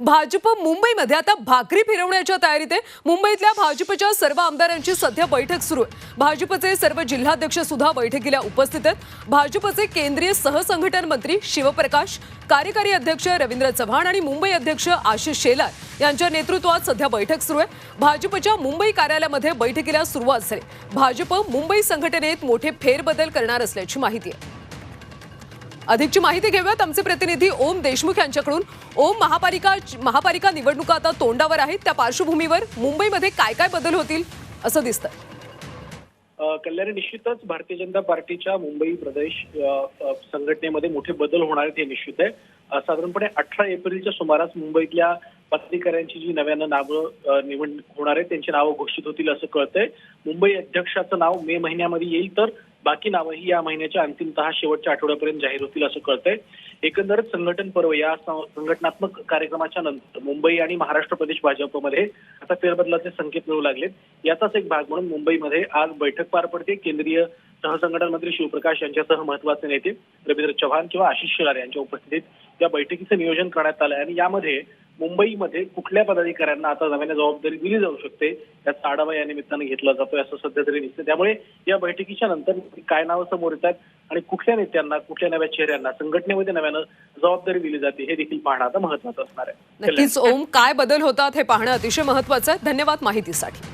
भाजप मुंबईमध्ये. आता भाकरी फिरवण्याच्या तयारीत आहे. मुंबईतल्या भाजपच्या सर्व आमदारांची सध्या बैठक सुरू आहे. भाजपचे सर्व जिल्हाध्यक्ष सुद्धा बैठकीला उपस्थित आहेत. भाजपचे केंद्रीय सहसंघटन मंत्री शिवप्रकाश कार्यकारी अध्यक्ष रवींद्र चव्हाण आणि मुंबई अध्यक्ष आशिष शेलार यांच्या नेतृत्वात सध्या बैठक सुरू आहे. भाजपच्या मुंबई कार्यालयामध्ये बैठकीला सुरुवात झाली. भाजप मुंबई संघटनेत मोठे फेरबदल करणार असल्याची माहिती आहे. अधिकची माहिती घेऊयात. आमचे प्रतिनिधी ओम देशमुख यांच्याकडून. ओम महापालिका महापालिका निवडणुका आता तोंडावर आहेत. त्या पार्श्वभूमीवर मुंबईमध्ये काय काय बदल होतील असं दिसतं कल्याणी निश्चितच भारतीय जनता पार्टीच्या मुंबई प्रदेश संघटनेमध्ये मोठे बदल होणार आहेत हे निश्चित आहे. साधारणपणे अठरा एप्रिलच्या सुमारास मुंबईतल्या पदाधिकाऱ्यांची जी नव्यानं नावं निवडणूक निवड होणार आहे त्यांची नावं घोषित होतील असं कळतंय. मुंबई अध्यक्षाचं नाव मे महिन्यामध्ये येईल तर बाकी नावंही या महिन्याच्या अंतिमतः शेवटच्या आठवड्यापर्यंत जाहीर होतील असं कळतंय. एकंदरच संघटन पर्व या सं- संघटनात्मक कार्यक्रमाच्या नंतर मुंबई आणि महाराष्ट्र प्रदेश भाजपमध्ये आता फेरबदलाचे संकेत मिळू लागलेत. याचाच एक भाग म्हणून मुंबईमध्ये आज बैठक पार पडते. केंद्रीय सहसंघटन मंत्री शिवप्रकाश यांच्यासह महत्त्वाचे नेते रवींद्र चव्हाण किंवा आशिष शेलार यांच्या उपस्थितीत या बैठकीचं नियोजन करण्यात आलं आणि यामध्ये मुंबईमध्ये कुठल्या पदाधिकाऱ्यांना आता नव्याने जबाबदारी दिली जाऊ शकते? याचा आढावा या निमित्तानं घेतला जातोय असं सध्या तरी दिसतं त्यामुळे या बैठकीच्या नंतर काय नावं समोर येतात आणि कुठल्या नेत्यांना कुठल्या नव्या चेहऱ्यांना संघटनेमध्ये नव्यानं जबाबदारी दिली जाते हे देखील पाहणं आता महत्वाचं असणार आहे. नक्कीच ओम काय बदल होतात हे पाहणं अतिशय महत्वाचं आहे. धन्यवाद माहितीसाठी.